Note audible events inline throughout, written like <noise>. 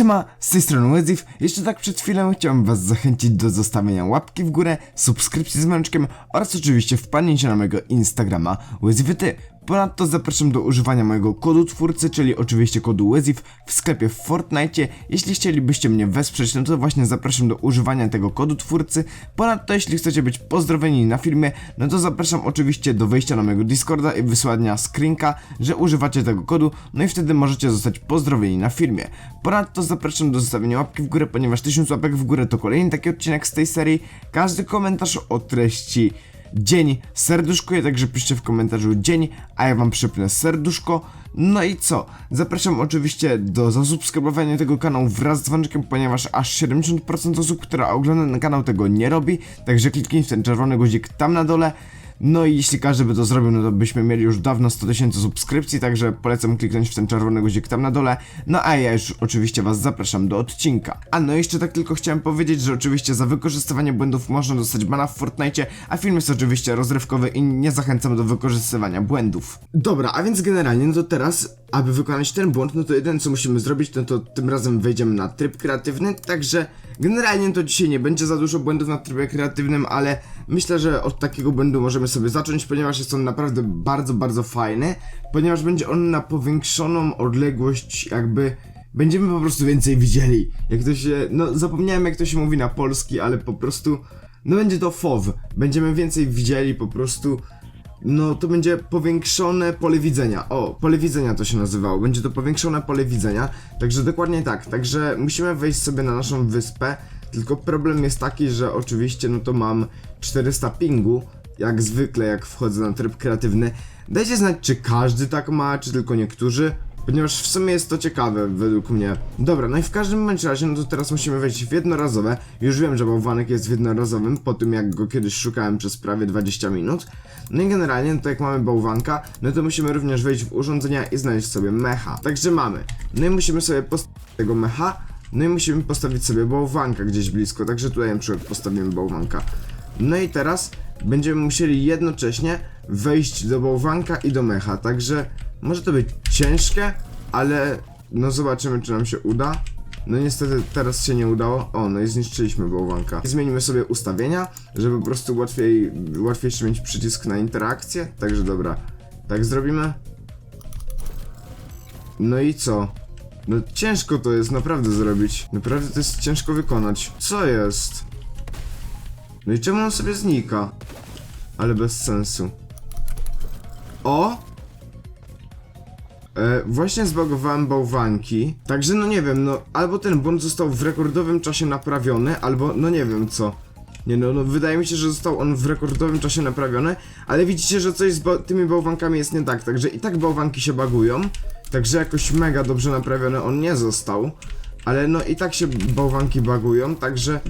Siema, z tej strony Wezif. Jeszcze tak przed chwilą chciałem was zachęcić do zostawienia łapki w górę, subskrypcji z męczkiem oraz oczywiście wpadnięcia na mojego Instagrama WezifyTy. Ponadto zapraszam do używania mojego kodu twórcy, czyli oczywiście kodu WEZIF w sklepie w Fortnite. Jeśli chcielibyście mnie wesprzeć, no to właśnie zapraszam do używania tego kodu twórcy. Ponadto jeśli chcecie być pozdrowieni na filmie, no to zapraszam oczywiście do wejścia na mojego Discorda i wysłania screenka, że używacie tego kodu, no i wtedy możecie zostać pozdrowieni na filmie. Ponadto zapraszam do zostawienia łapki w górę, ponieważ 1000 łapek w górę to kolejny taki odcinek z tej serii. Każdy komentarz o treści dzień serduszkuję, także piszcie w komentarzu dzień, a ja wam przypnę serduszko. No i co? Zapraszam oczywiście do zasubskrybowania tego kanału wraz z dzwoneczkiem, ponieważ aż 70% osób, która ogląda ten kanał tego nie robi, także kliknij w ten czerwony guzik tam na dole. No i jeśli każdy by to zrobił, no to byśmy mieli już dawno 100 tysięcy subskrypcji, także polecam kliknąć w ten czerwony guzik tam na dole. No a ja już oczywiście was zapraszam do odcinka. A no jeszcze tak tylko chciałem powiedzieć, że oczywiście za wykorzystywanie błędów można dostać bana w Fortnite, a film jest oczywiście rozrywkowy i nie zachęcam do wykorzystywania błędów. Dobra, a więc generalnie, no to teraz, aby wykonać ten błąd, no to jedyne co musimy zrobić, no to tym razem wejdziemy na tryb kreatywny, także generalnie to dzisiaj nie będzie za dużo błędów na trybie kreatywnym, ale myślę, że od takiego błędu możemy sobie zacząć, ponieważ jest on naprawdę bardzo, bardzo fajny, ponieważ będzie on na powiększoną odległość jakby będziemy po prostu więcej widzieli. Jak to się, no zapomniałem jak to się mówi na polski, ale po prostu, no będzie to FOW. Będziemy więcej widzieli po prostu, no to będzie powiększone pole widzenia. O, pole widzenia to się nazywało. Będzie to powiększone pole widzenia. Także dokładnie tak. Także musimy wejść sobie na naszą wyspę. Tylko problem jest taki, że oczywiście no to mam 400 pingu, jak zwykle jak wchodzę na tryb kreatywny. Dajcie znać, czy każdy tak ma, czy tylko niektórzy. Ponieważ w sumie jest to ciekawe według mnie. Dobra, no i w każdym razie, no to teraz musimy wejść w jednorazowe. Już wiem, że bałwanek jest w jednorazowym, po tym jak go kiedyś szukałem przez prawie 20 minut. No i generalnie, no to jak mamy bałwanka, no to musimy również wejść w urządzenia i znaleźć sobie mecha. Także mamy. No i musimy sobie postawić tego mecha, no i musimy postawić sobie bałwanka gdzieś blisko, także tutaj na przykład postawimy bałwanka. No i teraz będziemy musieli jednocześnie wejść do bałwanka i do mecha, także może to być ciężkie, ale no zobaczymy czy nam się uda. No niestety teraz się nie udało. O, no i zniszczyliśmy bałwanka. Zmienimy sobie ustawienia, żeby po prostu łatwiej, łatwiejszy mieć przycisk na interakcję. Także dobra, tak zrobimy. No i co? No ciężko to jest naprawdę zrobić. Naprawdę to jest ciężko wykonać. Co jest? No i czemu on sobie znika? Ale bez sensu. O! E, właśnie zbagowałem bałwanki, także no nie wiem, no albo ten błąd został w rekordowym czasie naprawiony, albo no nie wiem co. Nie no, no wydaje mi się, że został on w rekordowym czasie naprawiony, ale widzicie, że coś z ba- tymi bałwankami jest nie tak, także i tak bałwanki się bagują, także jakoś mega dobrze naprawiony on nie został, ale no i tak się bałwanki bagują, także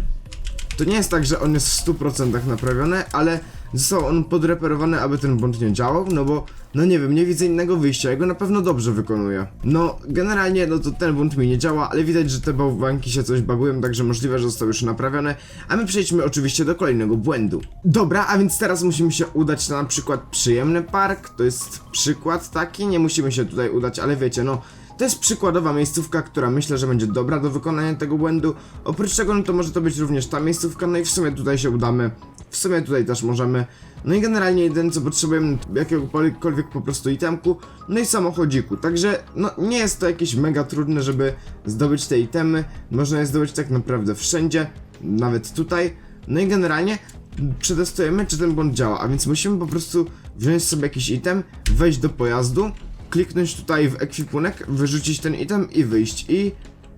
to nie jest tak, że on jest w 100% naprawiony, ale został on podreperowany, aby ten błąd nie działał, no bo, no nie wiem, nie widzę innego wyjścia, ja go na pewno dobrze wykonuję. No, generalnie, no to ten błąd mi nie działa, ale widać, że te bałwanki się coś bagują, także możliwe, że został już naprawiony, a my przejdźmy oczywiście do kolejnego błędu. Dobra, a więc teraz musimy się udać na, na przykład przyjemny park, to jest przykład taki, nie musimy się tutaj udać, ale wiecie, no, to jest przykładowa miejscówka, która myślę, że będzie dobra do wykonania tego błędu. Oprócz tego, no to może to być również ta miejscówka, no i w sumie tutaj się udamy. W sumie tutaj też możemy. No i generalnie jedyne co potrzebujemy, jakiegokolwiek po prostu itemku, no i samochodziku. Także, no nie jest to jakieś mega trudne, żeby zdobyć te itemy. Można je zdobyć tak naprawdę wszędzie, nawet tutaj. No i generalnie przetestujemy, czy ten błąd działa, a więc musimy po prostu wziąć sobie jakiś item, wejść do pojazdu, kliknąć tutaj w ekwipunek, wyrzucić ten item i wyjść. I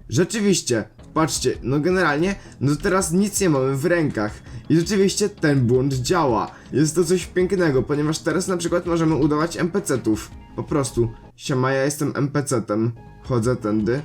rzeczywiście, patrzcie, no generalnie, no teraz nic nie mamy w rękach. I rzeczywiście ten błąd działa. Jest to coś pięknego, ponieważ teraz na przykład możemy udawać NPC-tów. Po prostu, siema, ja jestem NPC-tem, chodzę tędy.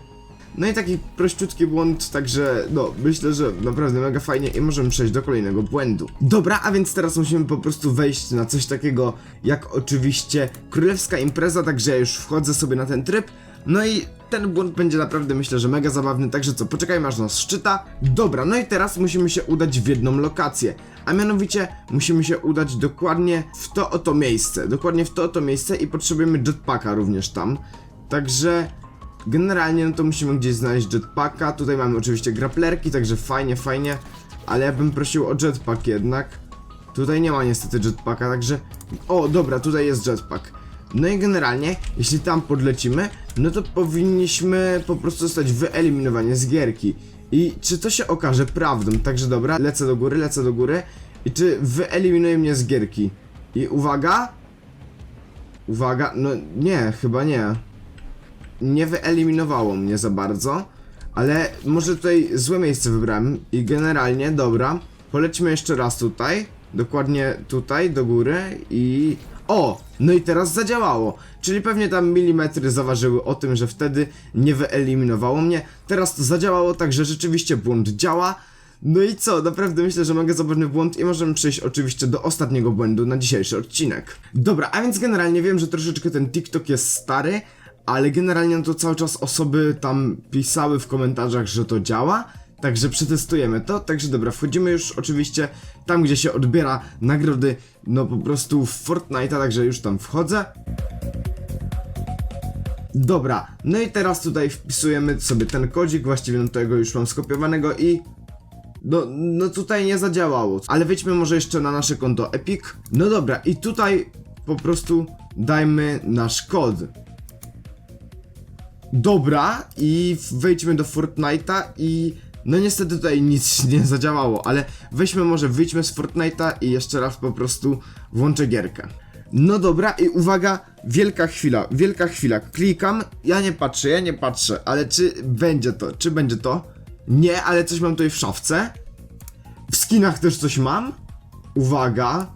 No i taki prościutki błąd, także no, myślę, że naprawdę mega fajnie i możemy przejść do kolejnego błędu. Dobra, a więc teraz musimy po prostu wejść na coś takiego jak oczywiście królewska impreza, także ja już wchodzę sobie na ten tryb. No i ten błąd będzie naprawdę myślę, że mega zabawny, także co, poczekajmy aż nas szczyta. Dobra, no i teraz musimy się udać w jedną lokację, a mianowicie musimy się udać dokładnie w to oto miejsce, dokładnie w to oto miejsce i potrzebujemy jetpacka również tam. Także Generalnie no to musimy gdzieś znaleźć jetpacka, tutaj mamy oczywiście grapplerki, także fajnie, fajnie, ale ja bym prosił o jetpack jednak. Tutaj nie ma niestety jetpacka, także... O, dobra, tutaj jest jetpack. No i generalnie, jeśli tam podlecimy, no to powinniśmy po prostu zostać wyeliminowani z gierki. I czy to się okaże prawdą? Także dobra, lecę do góry, lecę do góry. I czy wyeliminuje mnie z gierki? I uwaga! Uwaga, no nie, chyba nie. Nie wyeliminowało mnie za bardzo, ale może tutaj złe miejsce wybrałem i generalnie, dobra, polećmy jeszcze raz tutaj, dokładnie tutaj, do góry i... O! No i teraz zadziałało, czyli pewnie tam milimetry zaważyły o tym, że wtedy nie wyeliminowało mnie, teraz to zadziałało, także rzeczywiście błąd działa, no i co, naprawdę myślę, że mogę zobaczyć błąd i możemy przejść oczywiście do ostatniego błędu na dzisiejszy odcinek. Dobra, a więc generalnie wiem, że troszeczkę ten TikTok jest stary, ale generalnie no to cały czas osoby tam pisały w komentarzach, że to działa. Także przetestujemy to, także dobra, wchodzimy już oczywiście tam, gdzie się odbiera nagrody, no po prostu w Fortnite'a, także już tam wchodzę. Dobra, no i teraz tutaj wpisujemy sobie ten kodzik, właściwie no tego już mam skopiowanego i no, no tutaj nie zadziałało. Ale wejdźmy może jeszcze na nasze konto Epic. No dobra, i tutaj po prostu dajmy nasz kod. Dobra, i wejdźmy do Fortnite'a i... No niestety tutaj nic <laughs> nie zadziałało, ale weźmy może, wyjdźmy z Fortnite'a i jeszcze raz po prostu włączę gierkę. No dobra, i uwaga, wielka chwila, wielka chwila. Klikam, ja nie patrzę, ja nie patrzę, ale czy będzie to, czy będzie to? Nie, ale coś mam tutaj w szafce. W skinach też coś mam. Uwaga.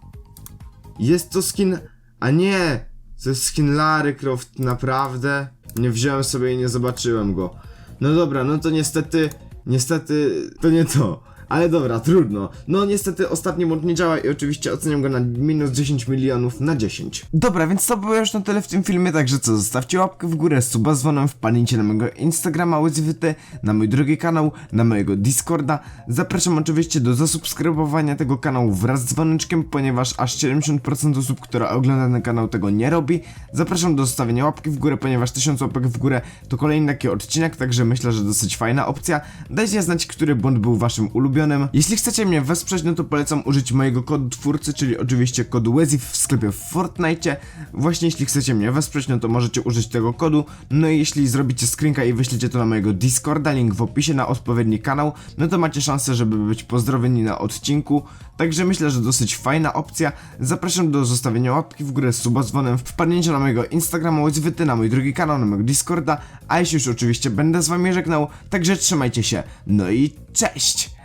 Jest to skin. A nie! To jest skin Larry Croft, naprawdę. Nie wziąłem sobie i nie zobaczyłem go. No dobra, no to niestety. Niestety to nie to. Ale dobra, trudno. No niestety ostatni mod nie działa i oczywiście oceniam go na minus 10 milionów na 10. Dobra, więc to było już na tyle w tym filmie, także co, zostawcie łapkę w górę, suba z dzwonem, wpadnijcie na mojego Instagrama łyzwyty, na mój drugi kanał, na mojego Discorda. Zapraszam oczywiście do zasubskrybowania tego kanału wraz z dzwoneczkiem, ponieważ aż 70% osób, które ogląda ten kanał tego nie robi. Zapraszam do zostawienia łapki w górę, ponieważ 1000 łapek w górę to kolejny taki odcinek, także myślę, że dosyć fajna opcja. Dajcie znać, który błąd był waszym ulubionym. Jeśli chcecie mnie wesprzeć, no to polecam użyć mojego kodu twórcy, czyli oczywiście kodu WEZIF w sklepie w Fortnite. Właśnie jeśli chcecie mnie wesprzeć, no to możecie użyć tego kodu. No i jeśli zrobicie screenka i wyślecie to na mojego Discorda, link w opisie na odpowiedni kanał, no to macie szansę, żeby być pozdrowieni na odcinku. Także myślę, że dosyć fajna opcja. Zapraszam do zostawienia łapki w górę suba dzwonem, wpadnięcia na mojego Instagrama Łezwyty, na mój drugi kanał, na mojego Discorda, a jeśli już oczywiście będę z wami żegnał, także trzymajcie się. No i cześć!